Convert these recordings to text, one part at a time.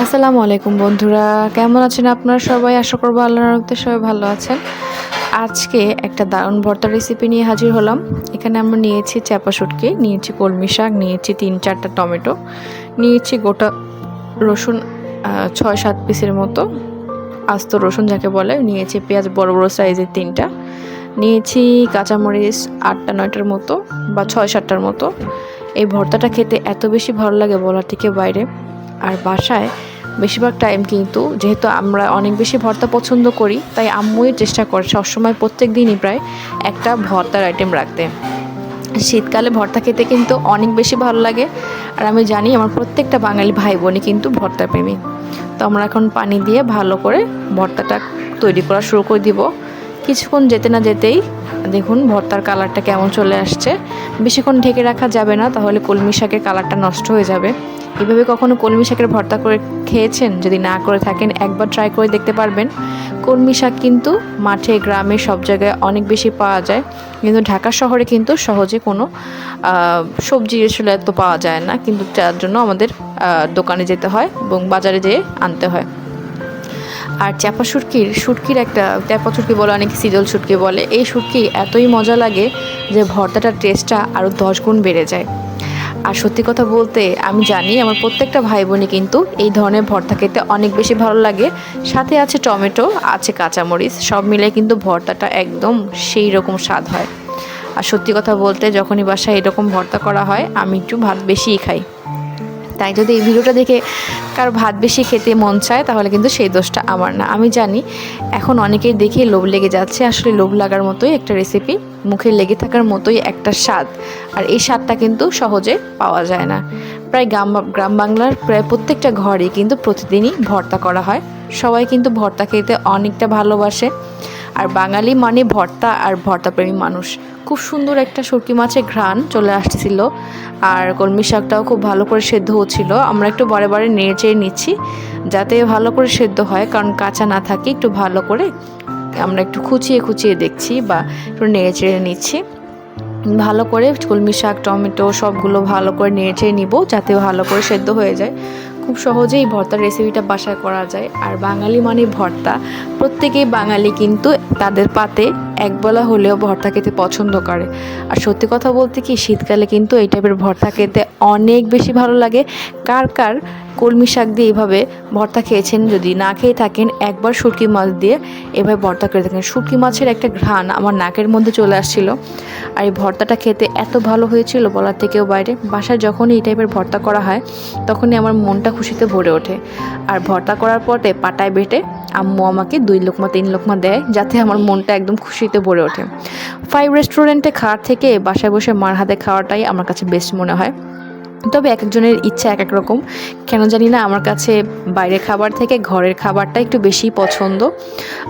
আসসালামু আলাইকুম বন্ধুরা, কেমন আছেন আপনারা সবাই? আশা করব আল্লাহর রহমতে সবাই ভালো আছেন। আজকে একটা দারুণ ভর্তা রেসিপি নিয়ে হাজির হলাম। এখানে আমরা নিয়েছি চাপা শুটকি, নিয়েছি কলমি শাক, নিয়েছি তিন চারটা টমেটো, নিয়েছি গোটা রসুন ছয় সাত পিসের মতো আস্ত রসুন যাকে বলে, নিয়েছি পেঁয়াজ বড় বড় সাইজের তিনটা, নিয়েছি কাঁচামরিচ আটটা নয়টার মতো বা ছয় সাতটার মতো। এই ভর্তাটা খেতে এত বেশি ভালো লাগে বলার থেকে বাইরে। আর বাসায় বেশিরভাগ টাইম কিন্তু যেহেতু আমরা অনেক বেশি ভর্তা পছন্দ করি, তাই আম্মুই চেষ্টা করে সবসময় প্রত্যেক দিনই প্রায় একটা ভর্তার আইটেম রাখতে। শীতকালে ভর্তা খেতে কিন্তু অনেক বেশি ভালো লাগে। আর আমি জানি আমার প্রত্যেকটা বাঙালি ভাই বোনই কিন্তু ভর্তা প্রেমী। তো আমরা এখন পানি দিয়ে ভালো করে ভর্তাটা তৈরি করা শুরু করে দিব। কিছুক্ষণ যেতে না যেতেই দেখুন ভর্তার কালারটা কেমন চলে আসছে। বেশিক্ষণ ঢেকে রাখা যাবে না, তাহলে কলমি শাকের কালারটা নষ্ট হয়ে যাবে। এভাবে কখনো কলমি শাকের ভর্তা করে খেয়েছেন? যদি না করে থাকেন, একবার ট্রাই করে দেখতে পারবেন। কলমি শাক কিন্তু মাঠে, গ্রামে, সব জায়গায় অনেক বেশি পাওয়া যায়। কিন্তু ঢাকা শহরে কিন্তু সহজে কোনো সবজি আসলে এত পাওয়া যায় না। কিন্তু তার জন্য আমাদের দোকানে যেতে হয় এবং বাজারে যেয়ে আনতে হয়। আর চাপা শুটকির শুটকির একটা চাপা শুটকি বলে অনেকে সিজল শুটকি বলে। এই শুটকি এতই মজা লাগে যে ভর্তাটার টেস্টটা আরও দশ গুণ বেড়ে যায়। আর সত্যি কথা বলতে, আমি জানি আমার প্রত্যেকটা ভাই বোনই কিন্তু এই ধরনের ভর্তা খেতে অনেক বেশি ভালো লাগে। সাথে আছে টমেটো, আছে কাঁচামরিচ, সব মিলে কিন্তু ভর্তাটা একদম সেই রকম স্বাদ হয়। আর সত্যি কথা বলতে, যখনই বাসায় এরকম ভর্তা করা হয়, আমি একটু ভাত বেশিই খাই। তাই যদি এই ভিডিওটা দেখে কারও ভাত বেশি খেতে মন চায়, তাহলে কিন্তু সেই দোষটা আমার না। আমি জানি, এখন অনেকেই দেখে লোভ লেগে যাচ্ছে, আসলে লোভ লাগার মতোই একটা রেসিপি মুখে লেগে থাকার মতোই একটা স্বাদ, আর এই স্বাদটা কিন্তু সহজে পাওয়া যায় না। প্রায় গ্রাম গ্রাম বাংলার প্রায় প্রত্যেকটা ঘরে কিন্তু প্রতিদিনই ভর্তা করা হয়। সবাই কিন্তু ভর্তা খেতে অনেকটা ভালোবাসে। আর বাঙালি মানে ভর্তা আর ভর্তাপ্রেমী মানুষ। খুব সুন্দর একটা শুটকি মাছের ঘ্রাণ চলে আসছিল আর কলমি শাকটাও খুব ভালো করে সেদ্ধ হচ্ছিল। আমরা একটু বারে বারে নেড়ে চেড়ে নিচ্ছি যাতে ভালো করে সেদ্ধ হয়, কারণ কাঁচা না থাকে, একটু ভালো করে আমরা একটু খুচিয়ে খুচিয়ে দেখছি বা একটু নেড়ে চেড়ে নিচ্ছি। ভালো করে কলমি শাক, টমেটো সবগুলো ভালো করে নেড়ে চেড়ে নিব যাতে ভালো করে সেদ্ধ হয়ে যায়। খুব সহজেই ভর্তার রেসিপিটা বাসায় করা যায়। আর বাঙালি মানে ভর্তা। প্রত্যেকেই বাঙালি কিন্তু তাদের পাতে একবেলা হলেও ভর্তা খেতে পছন্দ করে। আর সত্যি কথা বলতে কি, শীতকালে কিন্তু এই টাইপের ভর্তা খেতে অনেক বেশি ভালো লাগে। কার কার কলমি শাক দিয়ে এইভাবে ভর্তা খেয়েছেন। যদি না খেয়ে থাকেন, একবার শুটকি মাছ দিয়ে এভাবে ভর্তা করে থাকেন। শুটকি মাছের একটা ঘ্রাণ আমার নাকের মধ্যে চলে আসছিল। আর এই ভর্তাটা খেতে এত ভালো হয়েছিল বলার থেকেও বাইরে। বাসায় যখনই এই টাইপের ভর্তা করা হয়, তখনই আমার মনটা খুশিতে ভরে ওঠে। আর ভর্তা করার পরে পাটায় বেটে আম্মু আমাকে দুই লোকমা, তিন লোকমা দেয়, যাতে আমার মনটা একদম খুশিতে ভরে ওঠে। ফাইভ রেস্টুরেন্টে খাওয়ার থেকে বাসায় বসে মার হাতে খাওয়াটাই আমার কাছে বেস্ট মনে হয়। তবে এক একজনের ইচ্ছা এক এক রকম। কেন জানি না, আমার কাছে বাইরের খাবার থেকে ঘরের খাবারটা একটু বেশি পছন্দ।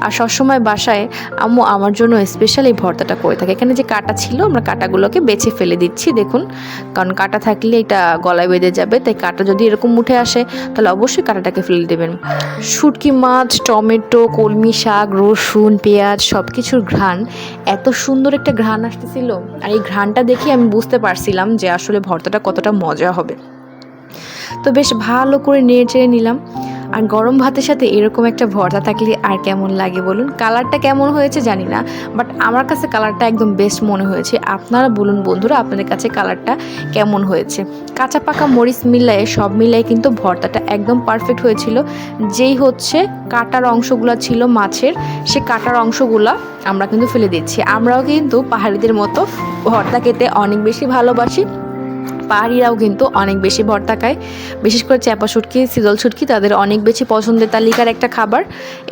আর সবসময় বাসায় আম্মু আমার জন্য স্পেশাল এই ভর্তাটা করে থাকে। এখানে যে কাটা ছিল, আমরা কাটাগুলোকে বেছে ফেলে দিচ্ছি, দেখুন। কারণ কাটা থাকলে এটা গলায় বেঁধে যাবে, তাই কাটা যদি এরকম উঠে আসে, তাহলে অবশ্যই কাটাটাকে ফেলে দেবেন। শুটকি মাছ, টমেটো, কলমি শাক, রসুন, পেঁয়াজ সব কিছুর ঘ্রাণ। এত সুন্দর একটা ঘ্রাণ আসতেছিল। আর এই ঘ্রাণটা দেখে আমি বুঝতে পারছিলাম যে আসলে ভর্তাটা কতটা মজা হবে। তো বেশ ভালো করে নেড়ে চেড়ে নিলাম। আর গরম ভাতের সাথে এরকম একটা ভর্তা থাকলে আর কেমন লাগে বলুন? কালারটা কেমন হয়েছে জানি না বাট আমার কাছে কালারটা একদম বেস্ট মনে হয়েছে। আপনারা বলুন বন্ধুরা, আপনাদের কাছে কালারটা কেমন হয়েছে? কাঁচা পাকা মরিচ মিলাই সব মিলাই কিন্তু ভর্তাটা একদম পারফেক্ট হয়েছিল। যেই হচ্ছে কাটার অংশগুলো ছিল মাছের, সে কাটার অংশগুলো আমরা কিন্তু ফেলে দিচ্ছি। আমরাও কিন্তু পাহাড়িদের মতো ভর্তা খেতে অনেক বেশি ভালোবাসি। পাহাড়িরাও কিন্তু অনেক বেশি ভর্তা খায়। বিশেষ করে চ্যাপা শুটকি, সিজল শুটকি তাদের অনেক বেশি পছন্দের তালিকার একটা খাবার।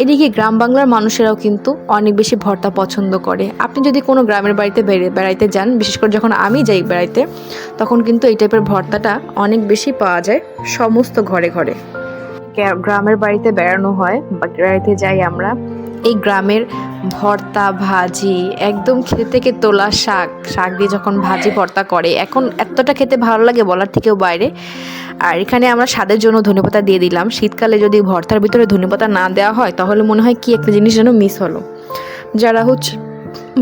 এদিকে গ্রাম বাংলার মানুষেরাও কিন্তু অনেক বেশি ভর্তা পছন্দ করে। আপনি যদি কোনো গ্রামের বাড়িতে বেড়ে বেড়াইতে যান, বিশেষ করে যখন আমি যাই বেড়াইতে, তখন কিন্তু এই টাইপের ভর্তাটা অনেক বেশি পাওয়া যায় সমস্ত ঘরে ঘরে। গ্রামের বাড়িতে বেড়ানো হয় বা বেড়াইতে যাই আমরা এই গ্রামের ভর্তা ভাজি, একদম খেতে থেকে তোলা শাক শাক দিয়ে যখন ভাজি ভর্তা করে। এখন এতটা খেতে ভালো লাগে বলার থেকেও বাইরে। আর এখানে আমরা স্বাদের জন্য ধনেপাতা দিয়ে দিলাম। শীতকালে যদি ভর্তার ভিতরে ধনেপাতা না দেওয়া হয়, তাহলে মনে হয় কি একটা জিনিস যেন মিস হলো। যারা হচ্ছে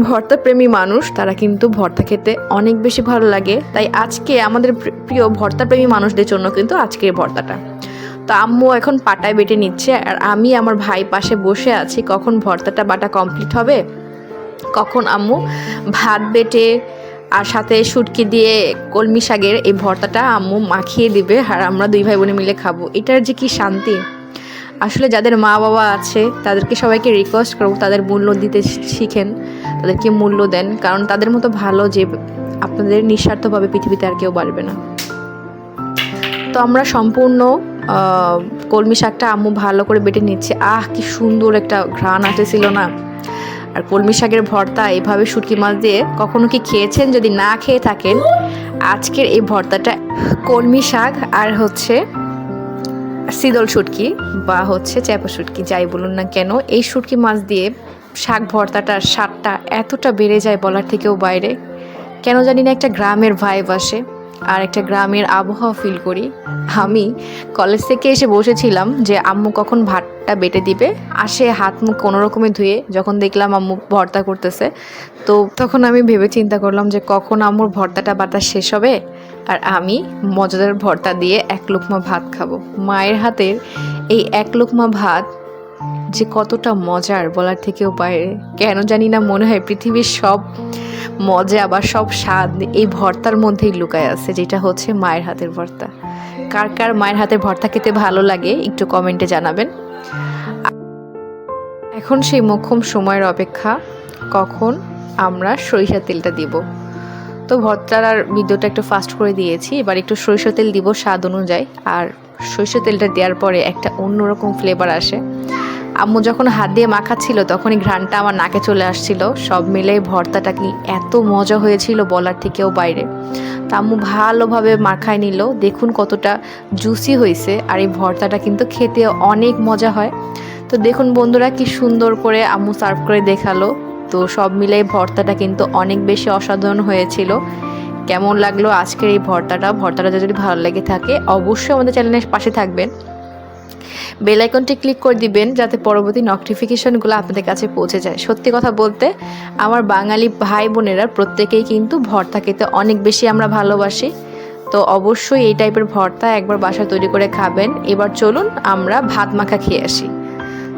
ভর্তা প্রেমী মানুষ, তারা কিন্তু ভর্তা খেতে অনেক বেশি ভালো লাগে। তাই আজকে আমাদের প্রিয় ভর্তা প্রেমী মানুষদের জন্য কিন্তু আজকের ভর্তাটা। তো আম্মু এখন পাটায় বেটে নিচ্ছে আর আমি আমার ভাই পাশে বসে আছি, কখন ভর্তাটা বাটা কমপ্লিট হবে? কখন আম্মু? ভাত বেটে আর সাথে শুটকি দিয়ে কলমি শাকের এই ভর্তাটা আম্মু মাখিয়ে দিবে আর আমরা দুই ভাই বোনে মিলে খাব। এটার যে কি শান্তি? আসলে যাদের মা বাবা আছে, তাদেরকে সবাইকে রিকোয়েস্ট করব, তাদের মূল্য দিতে শিখেন, তাদেরকে মূল্য দেন, কারণ তাদের মতো ভালো যে আপনাদের নিঃস্বার্থভাবে পৃথিবীতে আর কেউ বাড়বে না। তো আমরা সম্পূর্ণ কলমি শাকটা আম্মু ভালো করে বেটে নিচ্ছে। আহ, কি সুন্দর একটা ঘ্রাণ আসতেছিল না? আর কলমি শাকের ভর্তা এইভাবে শুটকি মাছ দিয়ে কখনো কি খেয়েছেন? যদি না খেয়ে থাকেন, আজকের এই ভর্তাটা কলমি শাক আর হচ্ছে সিদল শুটকি বা হচ্ছে চ্যাপা শুটকি, যাই বলুন না কেন, এই শুটকি মাছ দিয়ে শাক ভর্তাটার স্বাদটা এতটা বেড়ে যায় বলার থেকেও বাইরে। কেন জানি না একটা গ্রামের ভাইব আসে। আর একটা গ্রামের আবহাওয়া ফিল করি। আমি কলেজ থেকে এসে বসেছিলাম যে আম্মু কখন ভাতটা বেটে দিবে। আসে হাত মুখ কোনো রকমে ধুয়ে যখন দেখলাম আম্মু ভর্তা করতেছে, তো তখন আমি ভেবে চিন্তা করলাম যে কখন আম্মুর ভর্তাটা বাটা শেষ হবে। আর আমি মজাদার ভর্তা দিয়ে এক লোকমা ভাত খাব। মায়ের হাতের এই এক লোকমা ভাত যে কতটা মজার বলার থেকেও বাইরে। কেন জানি না মনে হয় পৃথিবীর সব মজা বা সব স্বাদ এই ভর্তার মধ্যেই লুকায় আছে, যেটা হচ্ছে মায়ের হাতের ভর্তা। কার কার মায়ের হাতের ভর্তা খেতে ভালো লাগে, একটু কমেন্টে জানাবেন। এখন সেই মোক্ষম সময়ের অপেক্ষা, কখন আমরা সরিষার তেলটা দিব। তো ভর্তার আর ভিডিওটা একটু ফাস্ট করে দিয়েছি, এবার একটু সরিষা তেল দিব স্বাদ অনুযায়ী, আর সরিষা তেলটা দেওয়ার পরে একটা অন্যরকম ফ্লেভার আসে। আম্মু যখন হাত দিয়ে মাখাচ্ছিল, তখনই ঘ্রাণটা আমার নাকে চলে আসছিল। সব মিলে ভর্তাটা কি এত মজা হয়েছিল বলার থেকেও বাইরে। তা আম্মু ভালোভাবে মাখায় নিল। দেখুন কতটা জুসি হয়েছে। আর এই ভর্তাটা কিন্তু খেতে অনেক মজা হয়। তো দেখুন বন্ধুরা, কি সুন্দর করে আম্মু সার্ভ করে দেখাল। তো সব মিলে ভর্তাটা কিন্তু অনেক বেশি অসাধারণ হয়েছিল। কেমন লাগল আজকের এই ভর্তাটা? ভর্তাটা যদি ভালো লেগে থাকে, অবশ্যই আমাদের চ্যানেলের পাশে থাকবেন। বেল আইকনটি ক্লিক করে দিবেন যাতে পরবর্তী নোটিফিকেশনগুলো আপনাদের কাছে পৌঁছে যায়। সত্যি কথা বলতে, আমার বাঙালি ভাই বোনেরা প্রত্যেকেই কিন্তু ভর্তা খেতে অনেক বেশি আমরা ভালোবাসি। তো অবশ্যই এই টাইপের ভর্তা একবার বাসায় তৈরি করে খাবেন। এবার চলুন আমরা ভাত মাখা খেয়ে আসি।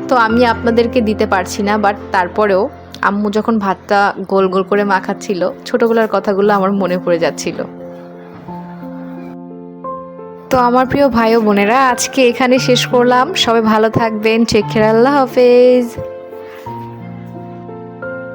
তো আমি আপনাদেরকে দিতে পারছি না বাট তারপরেও আম্মু যখন ভাতটা গোল গোল করে মাখাচ্ছিল, ছোটোবেলার কথাগুলো আমার মনে পড়ে যাচ্ছিল। তো আমার প্রিয় ভাই ও বোনেরা, আজকে এখানে শেষ করলাম। সবাই ভালো থাকবেন। চেখের আল্লাহ হাফেজ।